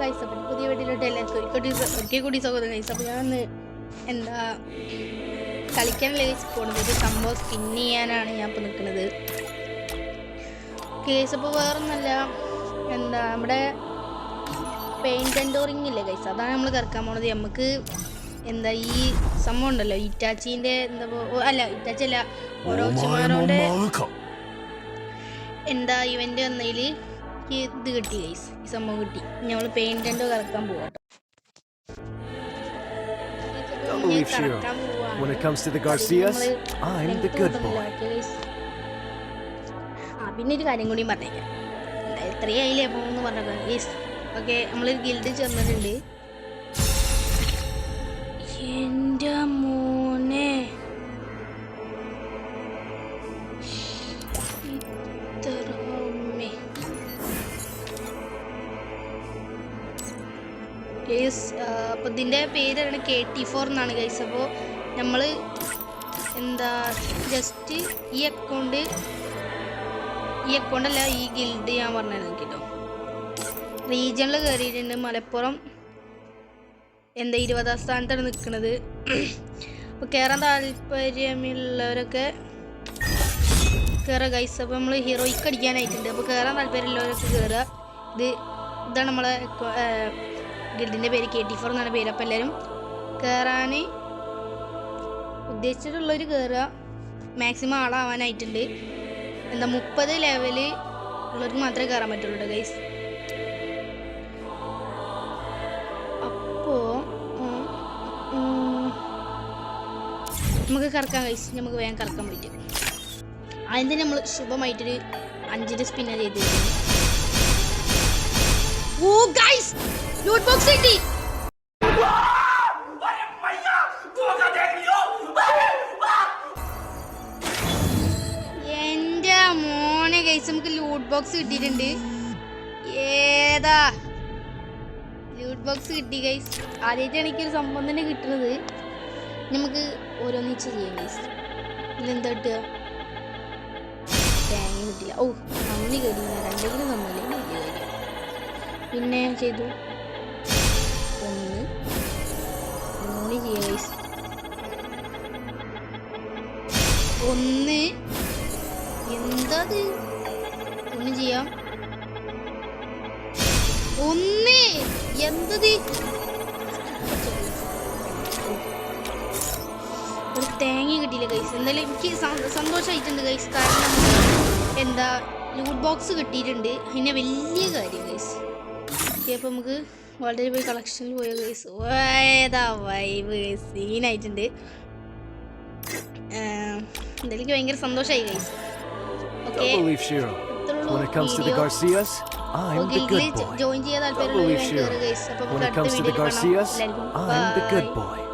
Guys അപ്പം പുതിയ വീട്ടിലോട്ട് എല്ലാവർക്കും ഒരിക്കൽ ഒരിക്കൽ കൂടി സ്വാഗതം ഗൈസ് അപ്പോൾ ഞാൻ എന്താ കളിക്കാനല്ല ഗൈസ് പോകുന്നത് ഒരു സംഭവം സ്പിൻ ചെയ്യാനാണ് ഞാൻ ഇപ്പോൾ നിൽക്കുന്നത് കേസ് അപ്പോൾ വേറൊന്നല്ല എന്താ നമ്മുടെ പെയിന്റ് ആൻഡ് ഡോറിങ് ഇല്ലേ ഗൈസ് അതാണ് നമ്മൾ കറക്കാൻ പോണത്. നമുക്ക് എന്താ ഈ സംഭവം ഉണ്ടല്ലോ. ഇറ്റാച്ചിന്റെ എന്താ അല്ല ഇറ്റാച്ചി അല്ല. ഓരോ എന്താ ഇവന്റ് വന്നതിൽ ഇത് കിട്ടി ഗൈസ് ഈ സംഭവം കിട്ടി. നമ്മൾ പെയിന്റ് ആൻഡ് കറക്കാൻ പോവാട്ടോ Don't believe Shiro. When it comes to the Garcias, I'm the good boy. ആ പിന്നെ ഒരു കാര്യം കൂടി പറഞ്ഞേക്കാം. എന്താ എത്രയായില്ലേ അപ്പോൾ ഒന്ന് പറഞ്ഞോ ഗൈസ് ഓക്കെ നമ്മൾ ഗിൽഡ് ചേർന്നിട്ടുണ്ട്. എന്റെ മോനെ ഗൈസ് അപ്പോൾ ഇതിന്റെ പേരാണ് കെ ടി ഫോർ എന്നാണ് ഗൈസ് അപ്പോൾ നമ്മൾ എന്താ ജസ്റ്റ് ഈ അക്കൗണ്ട് ഈ അക്കൗണ്ട് അല്ല ഈ ഗിൽഡ് ഞാൻ പറഞ്ഞത് കേട്ടോ. റീജിയണിൽ കയറിയിട്ടുണ്ട് മലപ്പുറം. എന്താ ഇരുപതാം സ്ഥാനത്താണ് നിൽക്കുന്നത് അപ്പോൾ കയറാൻ താല്പര്യമുള്ളവരൊക്കെ കയറുക ഗൈസ് അപ്പോൾ നമ്മൾ ഹീറോയ്ക്ക് അടിക്കാനായിട്ടുണ്ട്. അപ്പോൾ കയറാൻ താല്പര്യമുള്ളവരൊക്കെ കയറുക ഇത് ഇതാണ് നമ്മളെ ഗിൽഡിന്റെ പേര് കെ ടി ഫോർ എന്നാണ് പേര്. അപ്പോൾ എല്ലാവരും കയറാൻ ഉദ്ദേശിച്ചിട്ടുള്ളവർ കയറുക മാക്സിമം ആളാവാനായിട്ടുണ്ട്. എന്താ മുപ്പത് ലെവൽ ഉള്ളവർക്ക് മാത്രമേ കയറാൻ പറ്റുള്ളൂ ഗൈസ് അപ്പോൾ നമുക്ക് കറക്കാൻ ഗൈസ് നമുക്ക് വേഗം കറക്കാൻ പറ്റും അതിന് നമ്മൾ ശുഭമായിട്ടൊരു അഞ്ചിന്റെ സ്പിന്നർ ചെയ്ത് ഓ ഗൈസ് ബോക്സ് കിട്ടി എന്റെ മോനെ കേസ് നമുക്ക് ലൂട്ട് ബോക്സ് കിട്ടിയിട്ടുണ്ട്. ഏതാ? ലൂട്ട് ബോക്സ് കിട്ടി കൈസ് ആദ്യമായിട്ടാണ് എനിക്കൊരു സംഭവം തന്നെ കിട്ടുന്നത് നമുക്ക് ഓരോന്നിച്ച് ചെയ്യാം കൈസ് ഇതെന്താ കിട്ടുക കിട്ടില്ല. ഓ നന്ദി കഴിയില്ല രണ്ടെങ്കിലും തന്നില്ലേ? പിന്നെ ചെയ്തു. ഒന്ന്. മൂന്ന് ഗൈസ് ഒന്ന്. എന്തത്? ഒന്ന് ചെയ്യാം. ഒന്ന്. എന്തത്? ഒരു തേങ്ങ കിട്ടിയില്ല ഗൈസ് എന്തായാലും എനിക്ക് സന്തോഷമായിട്ടുണ്ട് ഗൈസ് കാരണം എന്താ ലൂട്ട് ബോക്സ് കിട്ടിയിട്ടുണ്ട്. പിന്നെ വലിയ കാര്യം ഗൈസ് ഓക്കെ അപ്പോൾ നമുക്ക് വളരെ പോയി കളക്ഷനിൽ പോയ ഗൈസ് ഏതാ വൈബ് സീനായിട്ടുണ്ട് എനിക്ക് ഭയങ്കര സന്തോഷമായി to the Garcias, I'm the good boy. Join ചെയ്യാൻ Don't